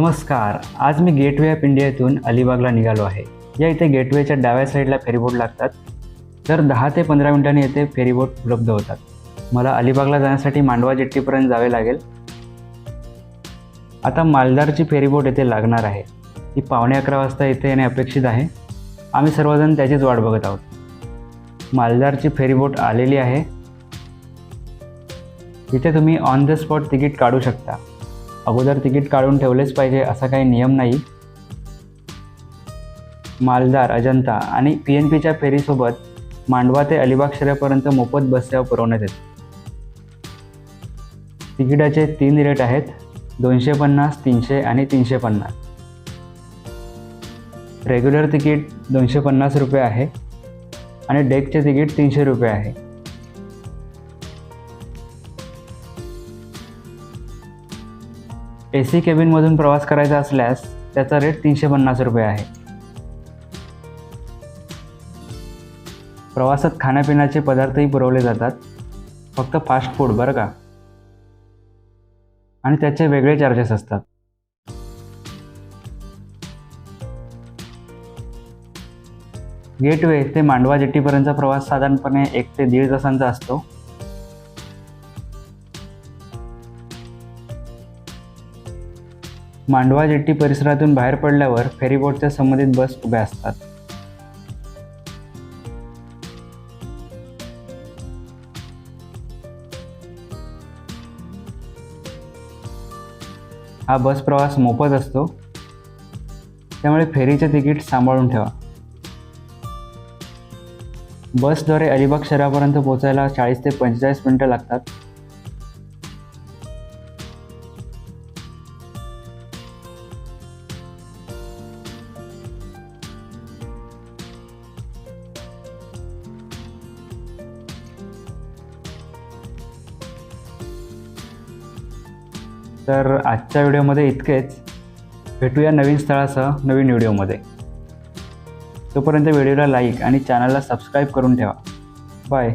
नमस्कार आज मी gateway of इंडियातून अलिबागला निघालो आहे. या इथे गेटवेच्या डाव्या साईडला फेरीबोट लागतात. तर दहा ते पंधरा मिनिटांनी येथे फेरीबोट उपलब्ध होतात. मला अलिबागला जाण्यासाठी मांडवा जेट्टीपर्यंत जावे लागेल. आता मालदारची फेरीबोट येथे लागणार आहे. ती पावणे अकरा वाजता येथे येणे अपेक्षित आहे. आम्ही सर्वजण त्याचीच वाट बघत आहोत. मालदारची फेरीबोट आलेली आहे. इथे तुम्ही ऑन द स्पॉट तिकीट काढू शकता. अगोदर तिकीट काढून ठेवलेच पाहिजे असा काही नियम नाही. मालदार अजंता आणि पी एन पीच्या फेरीसोबत मांडवा ते अलिबाग शहरापर्यंत मोफत बस सेवा पुरवण्यात येते. तिकिटाचे तीन रेट आहेत दोनशे पन्नास तीनशे आणि तीनशे पन्नास. रेग्युलर तिकीट दोनशे पन्नास रुपये आहे आणि डेकचे तिकीट तीनशे रुपये आहे. ए सी केबिनमधून प्रवास करायचा असल्यास त्याचा रेट तीनशे पन्नास रुपये आहे. प्रवासात खाण्यापिण्याचे पदार्थही पुरवले जातात. फक्त फास्ट फूड बरं का? आणि त्याचे वेगळे चार्जेस असतात. गेटवे ते मांडवा जेटीपर्यंतचा प्रवास साधारणपणे एक ते दीड तासांचा असतो. मांडवा जेट्टी परिसरातून बाहेर पडल्यावर फेरीबोटच्या संबंधित बस उभ्या असतात. हा बस प्रवास मोफत असतो. त्यामुळे फेरीचे तिकीट सांभाळून ठेवा. बसद्वारे अलिबाग शहरापर्यंत पोहोचायला चाळीस ते पंचेचाळीस मिनटं लागतात. तर आजच्या व्हिडिओमध्ये इतकेच. भेटूया नवीन स्थळासह नवीन व्हिडिओमध्ये. तोपर्यंत व्हिडिओला लाईक आणि चॅनलला सबस्क्राईब करून ठेवा. बाय.